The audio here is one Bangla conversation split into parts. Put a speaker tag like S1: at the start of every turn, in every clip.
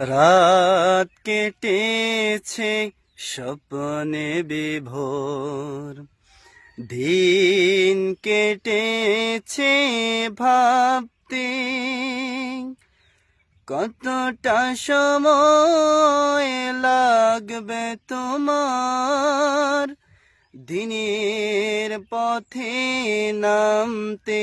S1: রাত কেটেছে স্বপ্নে বিভোর। দিন কেটেছে ভাবতে কতটা সময় লাগবে তোমার? দিনের পথে নামতে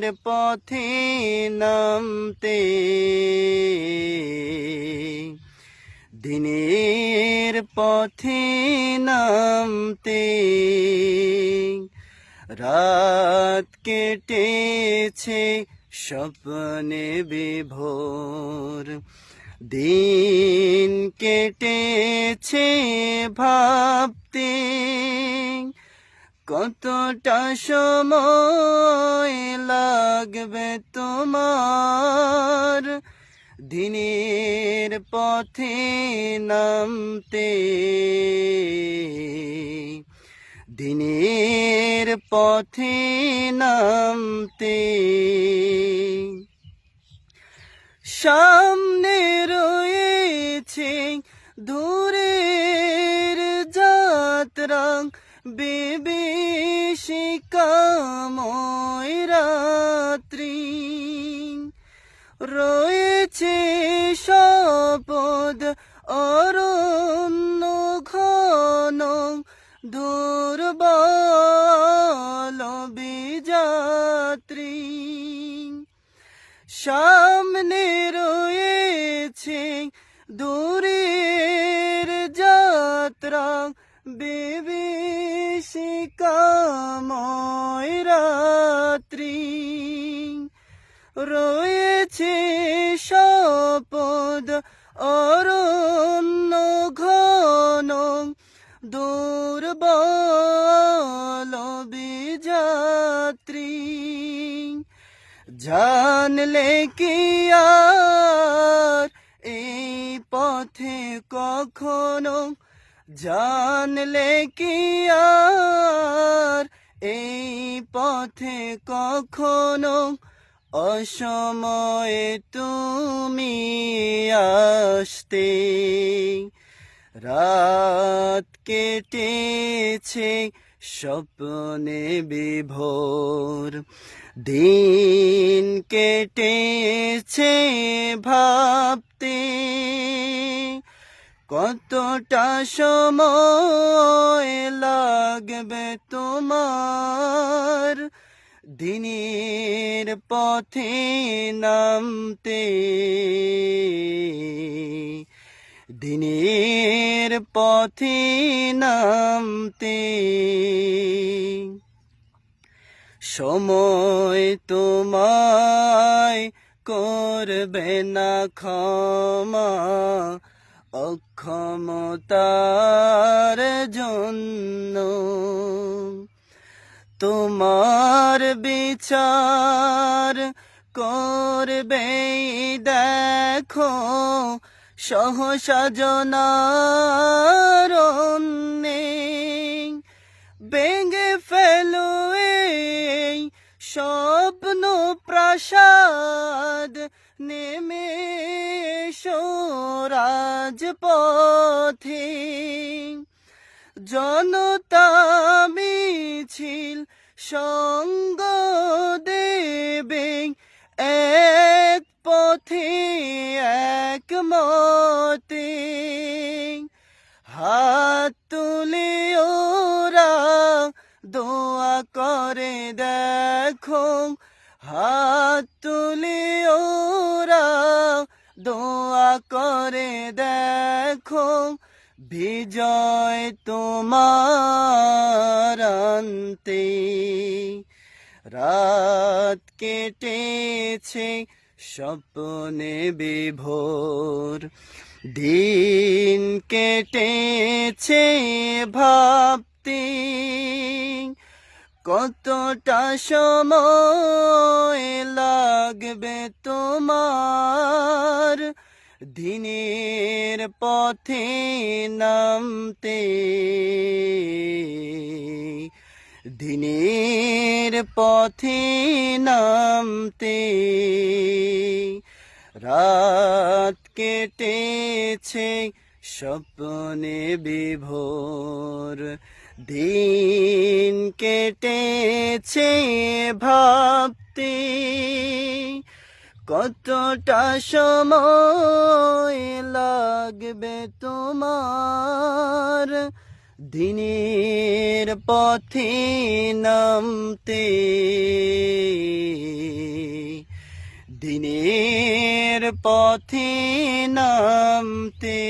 S1: পথে নামতে। দিনের পথে নামতে। রাত কেটেছে স্বপ্নে বিভোর। দিন কেটেছে ভাবতে। কতটা সময় লাগবে তোমার? দিনের পথে নামতে। দিনের পথে নামতে। সামনে রয়েছে দূরের যাত্রা। বিভীষিকাময় রাত্রি। রয়েছে শপদ অরণ্য ঘন দুর্বল বিযাত্রী সামনে রয়েছে দূরের যাত্রা বিভীষিকাময় রাত্রি। রয়েছে শপদ অরণ্য ঘন দুর্বল বিযাত্রী জানলে কি আর এই পথে কখনো জানলে কি আর এই পথে কখনো অসময়ে তুমি আসতে। রাত কেটেছে স্বপ্নে বিভোর, দিন কেটেছে ভাবতে। কতটা সময় লাগবে তোমার? দিনের পথে নামতে। দিনের পথে নামতে। সময় তোমায় করবে না ক্ষমা। অক্ষমতার জন্য তোমার বিচার করবে দেখো সহসাজনার বেঙ্গে ফেলো স্বপ্ন প্রাসাদ। রাজপথে জনতা মিছিল সঙ্গ দেবে এক পথে এক মতে হাত তুলে ওরা দোয়া করে, দেখো হাত দোয়া করে দেখো বিজয় তোমার আনতে। রাত কেটেছে স্বপ্নে বিভোর দিন কেটেছে ভাবতে। কতটা সময় লাগবে তোমার? দিনের পথে নামতে। দিনের পথে নামতে। রাত কেটেছে স্বপ্নে বিভোর। দিন কেটেছে ভাবতে কতটা সময় লাগবে তোমার? দিনের পথে নামতে দিনের পথে নামতে